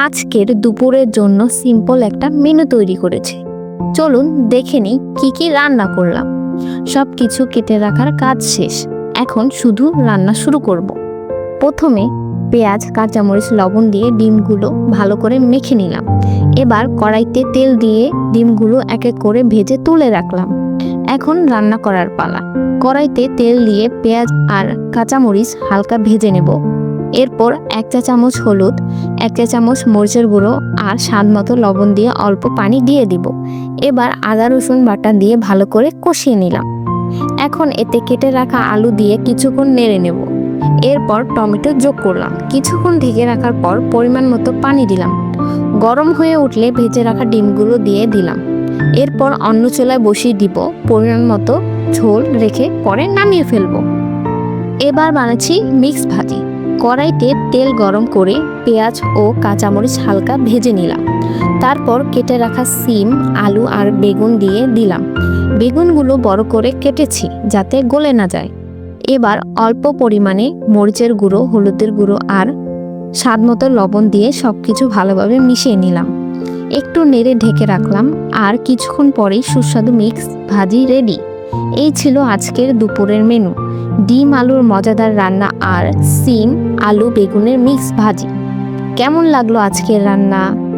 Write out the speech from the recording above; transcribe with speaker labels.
Speaker 1: আজকের দুপুরের জন্য সিম্পল একটা মেনু তৈরি করেছি। চলুন দেখে নিই কী কী রান্না করলাম। সব কিছু কেটে রাখার কাজ শেষ। এখন শুধু রান্না শুরু করব। প্রথমে পেঁয়াজ, কাঁচামরিচ, লবণ দিয়ে ডিমগুলো ভালো করে মেখে নিলাম। এবার কড়াইতে তেল দিয়ে ডিমগুলো এক এক করে ভেজে তুলে রাখলাম। এখন রান্না করার পালা। কড়াইতে তেল দিয়ে পেঁয়াজ আর কাঁচামরিচ হালকা ভেজে নেব। এরপর এক চা চামচ হলুদ এক চা চামচ মরিচের গুঁড়ো আর স্বাদ মতো লবণ দিয়ে অল্প পানি দিয়ে দিব। এবার আদা, রসুন বাটা দিয়ে ভালো করে কষিয়ে নিলাম। এখন এতে কেটে রাখা আলু দিয়ে কিছুক্ষণ নেড়ে নেব। এরপর টমেটো যোগ করলাম। কিছুক্ষণ ঢেকে রাখার পর পরিমাণ মতো পানি দিলাম। গরম হয়ে উঠলে ভেজে রাখা ডিমগুলো দিয়ে দিলাম। এরপর অন্য চুলায় বসিয়ে দিব। পরিমাণ মতো ঝোল রেখে পরে নামিয়ে ফেলব। এবার বানাচ্ছি মিক্স ভাজি। কড়াইতে তেল গরম করে পেঁয়াজ ও কাঁচামরিচ হালকা ভেজে নিলাম। তারপর কেটে রাখা সিম, আলু আর বেগুন দিয়ে দিলাম। বেগুনগুলো বড় করে কেটেছি যাতে গলে না যায়। এবার অল্প পরিমাণে মরিচের গুঁড়ো, হলুদের গুঁড়ো আর স্বাদ মতো লবণ দিয়ে সব কিছু ভালোভাবে মিশিয়ে নিলাম। একটু নেড়ে ঢেকে রাখলাম আর কিছুক্ষণ পরেই সুস্বাদু মিক্স ভাজি রেডি। এই ছিল আজকের দুপুরের মেনু ডিম, আলুর মজাদার রান্না আর সিম, আলু, বেগুনের মিক্স ভাজি। কেমন লাগল আজকের রান্না?